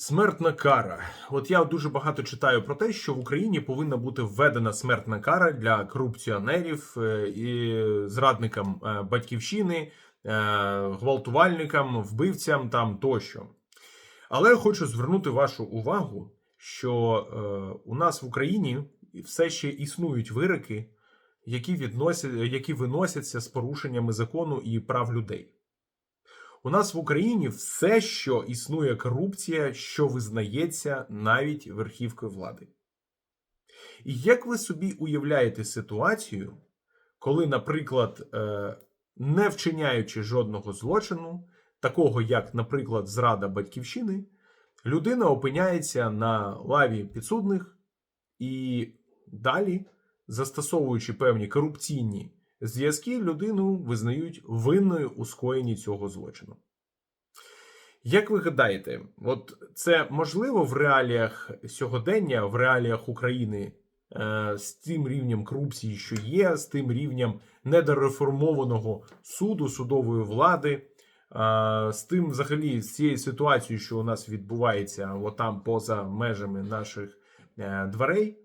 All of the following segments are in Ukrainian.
Смертна кара. От я дуже багато читаю про те, що в Україні повинна бути введена смертна кара для корупціонерів е, і зрадникам е, батьківщини, е, гвалтувальникам, вбивцям там тощо. Але хочу звернути вашу увагу, що у нас в Україні все ще існують вироки, які, відносять, які виносяться з порушеннями закону і прав людей. У нас в Україні все, що існує корупція, що визнається навіть верхівкою влади. І як ви собі уявляєте ситуацію, коли, наприклад, е, не вчиняючи жодного злочину, такого як, наприклад, зрада батьківщини, людина опиняється на лаві підсудних і далі, застосовуючи певні корупційні зв'язки, людину визнають винною у скоєнні цього злочину. Як ви гадаєте, от це можливо в реаліях сьогодення, в реаліях України е, з тим рівнем корупції, що є, з тим рівнем недореформованого суду, судової влади, е, з тим, взагалі, з цією ситуацією, що у нас відбувається отам поза межами наших е, дверей,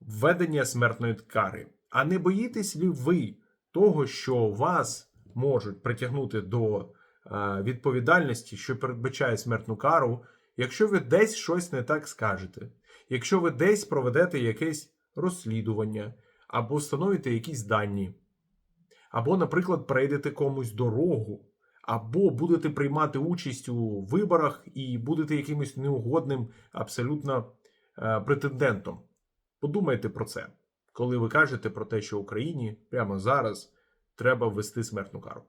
введення смертної кари. А не боїтесь ли ви того, що вас можуть притягнути до е, відповідальності, що передбачає смертну кару, якщо ви десь щось не так скажете, якщо ви десь проведете якесь розслідування або встановите якісь дані, або, наприклад, перейдете комусь дорогу, або будете приймати участь у виборах і будете якимось неугодним абсолютно е, претендентом. Подумайте про це, коли ви кажете про те, що Україні прямо зараз треба ввести смертну кару.